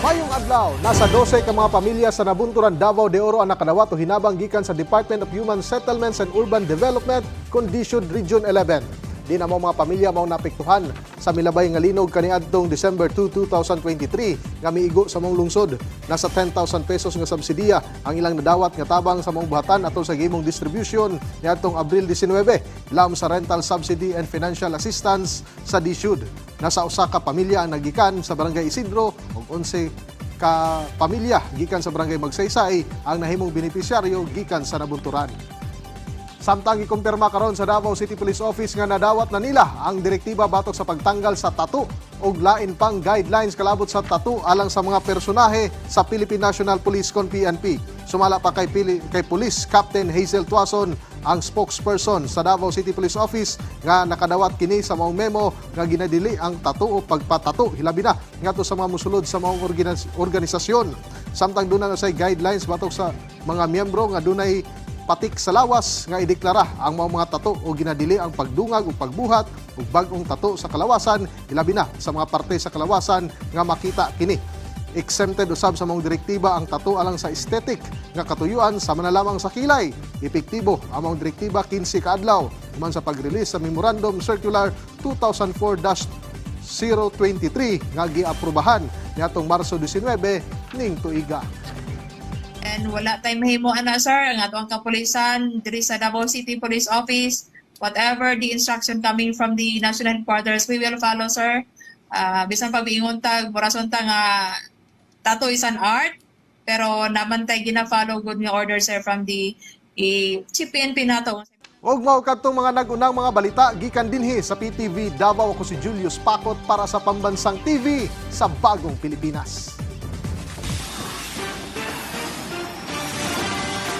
Mayong adlaw, nasa 12 ka mga pamilya sa Nabunturan, Davao de Oro ang nakadawat o hinabang gikan sa Department of Human Settlements and Urban Development, Condition Region 11. Di na mo mga pamilya mao napektuhan sa milabay nga linog kaniadtong December 2, 2023 nga miigo sa mong lungsod. Nasa 10,000 pesos nga subsidiya ang ilang nadawat nga tabang sa mong buhatan atol sa gimong distribution niadtong Abril 19 lam sa rental subsidy and financial assistance sa DSUD. Nasa usa ka pamilya ang nagikan sa Barangay Isidro ug 11 ka pamilya gikan sa Barangay Magsaysay ang nahimong benepisyaryo gikan sa nabunturan. Samtang ikumpirma karon sa Davao City Police Office nga nadawat na nila ang direktiba batok sa pagtanggal sa tattoo ug lain pang guidelines kalabot sa tattoo alang sa mga personahe sa Philippine National Police con PNP. Sumala pa kay, Pili, kay Police Captain Hazel Tuason ang spokesperson sa Davao City Police Office nga nakadawat kini sa maong memo nga ginadili ang tattoo o pagpatato hilabi na ngadto sa mga musulod sa maong organis- organisasyon. Samtang doon na say guidelines batok sa mga miyembro nga dunay patik sa lawas nga ideklara ang mga mga tato o ginadili ang pagdungag o pagbuhat o bagong tato sa kalawasan. Ilabi na sa mga parte sa kalawasan nga makita kini. Exempted usab sa mong direktiba ang tato alang sa aesthetic nga katuyuan sa manalamang sa kilay. Epektibo ang mong direktiba 15 kaadlaw man sa pag-release sa memorandum circular 2004-023 nga giaprubahan niadtong Marso 19 ning tuiga And wala tayong mahimo ana sir, ang ato ang kapulisan diri sa Davao City Police Office, whatever the instruction coming from the national headquarters, we will follow sir. Ah, bisan pag biingon tag burason ta nga tattoo is an art, pero naman tay gina-follow good nga order sir from the eh, Chief PNP nato. Og mao kadtong mga nagunang mga balita gikan dinhi sa PTV Davao ako si Julius Pakot para sa Pambansang TV sa Bagong Pilipinas.